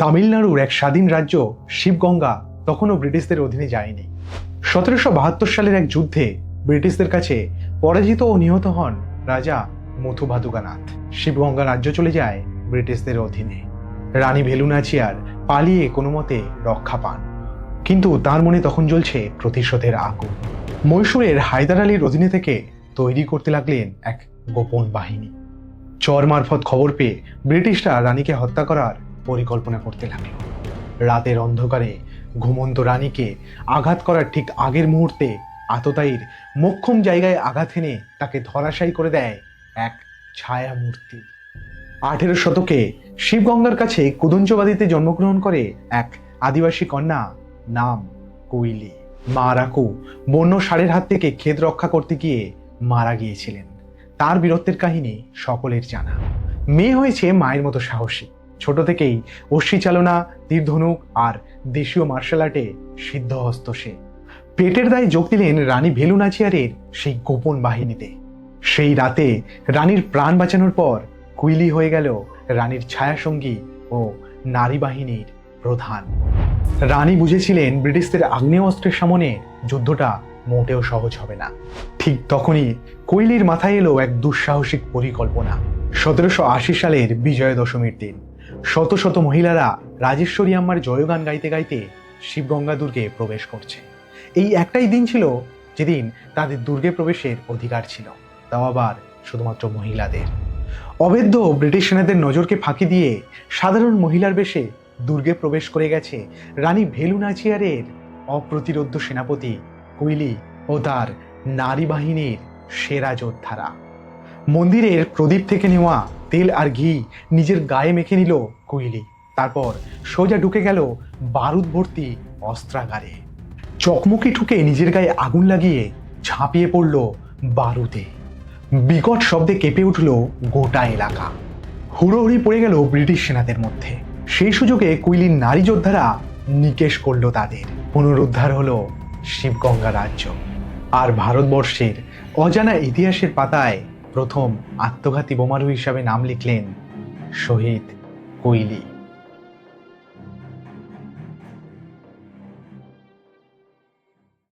তামিলনাড়ুর এক স্বাধীন রাজ্য, শিবগঙ্গা, তখনও ব্রিটিশদের অধীনে যায়নি। সতেরোশো বাহাত্তর সালের এক যুদ্ধে ব্রিটিশদের কাছে পরাজিত ও নিহত হন রাজা মথু ভাদুকানাথ শিবগঙ্গা রাজ্য চলে যায় ব্রিটিশদের অধীনে। রানী ভেলুনাচিয়ার পালিয়ে কোনো মতে রক্ষা পান। কিন্তু তার মনে তখন জ্বলছে প্রতিশোধের আগুন। মহীশূরের হায়দার আলীর অধীনে থেকে তৈরি করতে লাগলেন এক গোপন বাহিনী। চর মারফত খবর পেয়ে ব্রিটিশরা রানীকে হত্যা করার পরিকল্পনা করতে লাগল। রাতের অন্ধকারে ঘুমন্ত রানীকে আঘাত করার ঠিক আগের মুহূর্তে আততায়ীর মোক্ষম জায়গায় আঘাত এনে তাকে ধরাশায়ী করে দেয় এক ছায়া মূর্তি আঠেরো শতকে শিবগঙ্গার কাছে কুদঞ্চবাদীতে জন্মগ্রহণ করে এক আদিবাসী কন্যা নাম কুইলি। মা রাকু বন্য ষাঁড়ের হাত থেকে ক্ষেত রক্ষা করতে গিয়ে মারা গিয়েছিলেন। তার বীরত্বের কাহিনী সকলের জানা। মেয়ে হয়েছে মায়ের মতো সাহসী। ছোট থেকেই অশ্বি চালনা, তীরধনুক আর দেশীয় মার্শাল আর্টে সিদ্ধহস্ত সে। পেটের দায়ে যোগ দিলেন রানী ভেলু নাচিয়ারের সেই গোপন বাহিনীতে। সেই রাতে রানীর প্রাণ বাঁচানোর পর কুইলি হয়ে গেল রানীর ছায়াসঙ্গী ও নারী বাহিনীর প্রধান। রানী বুঝেছিলেন ব্রিটিশদের আগ্নেয় অস্ত্রের সামনে যুদ্ধটা মোটেও সহজ হবে না। ঠিক তখনই কৈলির মাথায় এলো এক দুঃসাহসিক পরিকল্পনা। সতেরোশো আশি সালের বিজয়া দশমীর দিন। শত শত মহিলারা রাজেশ্বরী আম্মার জয়গান গাইতে গাইতে শিবগঙ্গা দুর্গে প্রবেশ করছে। এই একটাই দিন ছিল যেদিন তাদের দুর্গে প্রবেশের অধিকার ছিল। তাও আবার শুধুমাত্র মহিলাদের। অবেদ্য ব্রিটিশ সেনাদের নজরকে ফাঁকি দিয়ে সাধারণ মহিলার বেশে দুর্গে প্রবেশ করে গেছে রানী ভেলু নাচিয়ারের অপ্রতিরোধ্য সেনাপতি কুইলি ও তার নারী বাহিনীর সেরা যোদ্ধারা। মন্দিরের প্রদীপ থেকে নেওয়া তেল আর ঘি নিজের গায়ে মেখে নিল কুইলি তারপর সোজা ঢুকে গেল বারুদ ভর্তি অস্ত্রাগারে। চকমকি ঠুকে নিজের গায়ে আগুন লাগিয়ে ঝাঁপিয়ে পড়ল বারুদে। বিকট শব্দে কেঁপে উঠল গোটা এলাকা। হুড়োহুড়ি পড়ে গেল ব্রিটিশ সেনাদের মধ্যে। সেই সুযোগে কুইলির নারী যোদ্ধারা নিকেশ করল তাদের। পুনরুদ্ধার হলো শিবগঙ্গা রাজ্য। আর ভারতবর্ষের অজানা ইতিহাসের পাতায় প্রথম আত্মঘাতী বোমারু হিসাবে নাম লিখলেন শহীদ কুইলি।